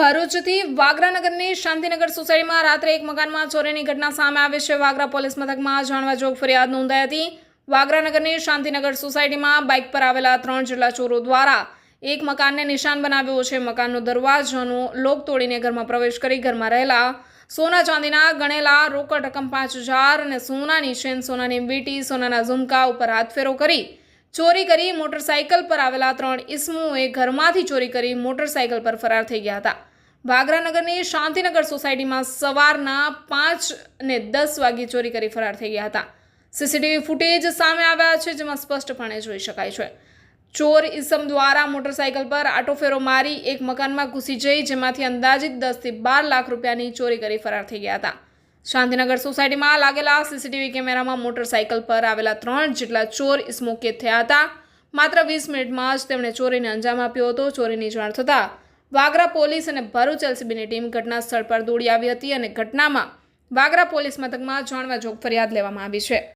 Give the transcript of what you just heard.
ભરૂચથી વાગરાનગરની શાંતિનગર સોસાયટીમાં રાત્રે એક મકાનમાં ચોરીની ઘટના સામે આવી છે. વાગરા પોલીસ મથકમાં જાણવા જોગ ફરિયાદ નોંધાઈ હતી. વાગરાનગરની શાંતિનગર સોસાયટીમાં બાઇક પર આવેલા ત્રણ જેટલા ચોરો દ્વારા એક મકાનને નિશાન બનાવ્યો છે. મકાનનો દરવાજાનો લોક તોડીને ઘરમાં પ્રવેશ કરી ઘરમાં રહેલા સોના ચાંદીના ગણેલા રોકડ રકમ પાંચ હજાર અને સોનાની ચેન, સોનાની વીંટી, સોનાના ઝુમકા ઉપર હાથફેરો કરી ચોરી કરી મોટરસાઇકલ પર આવેલા ત્રણ ઇસમોએ ઘરમાંથી ચોરી કરી મોટરસાયકલ પર ફરાર થઈ ગયા હતા. વાગરાનગરની શાંતિનગર સોસાયટીમાં સવારના પાંચ ને દસ વાગે ચોરી કરી ફરાર થઈ ગયા હતા. સીસીટીવી ફૂટેજ સામે આવ્યા છે, જેમાં સ્પષ્ટપણે જોઈ શકાય છે. ચોર ઇસમ દ્વારા મોટરસાયકલ પર આટોફેરો મારી એક મકાનમાં ઘૂસી જઈ, જેમાંથી અંદાજિત દસથી બાર લાખ રૂપિયાની ચોરી કરી ફરાર થઈ ગયા હતા. શાંતિનગર સોસાયટીમાં લાગેલા સીસીટીવી કેમેરામાં મોટરસાયકલ પર આવેલા ત્રણ જેટલા ચોર ઇસમો કેદ થયા હતા. માત્ર વીસ મિનિટમાં જ તેમણે ચોરીને અંજામ આપ્યો હતો. ચોરીની જાણ થતાં વાગરા પોલીસ અને ભરૂચ એલસીબીની ટીમ ઘટના સ્થળ પર દોડી આવી હતી અને ઘટનામાં વાગરા પોલીસ મથકમાં જાણવા જોગ ફરિયાદ લેવામાં આવી છે.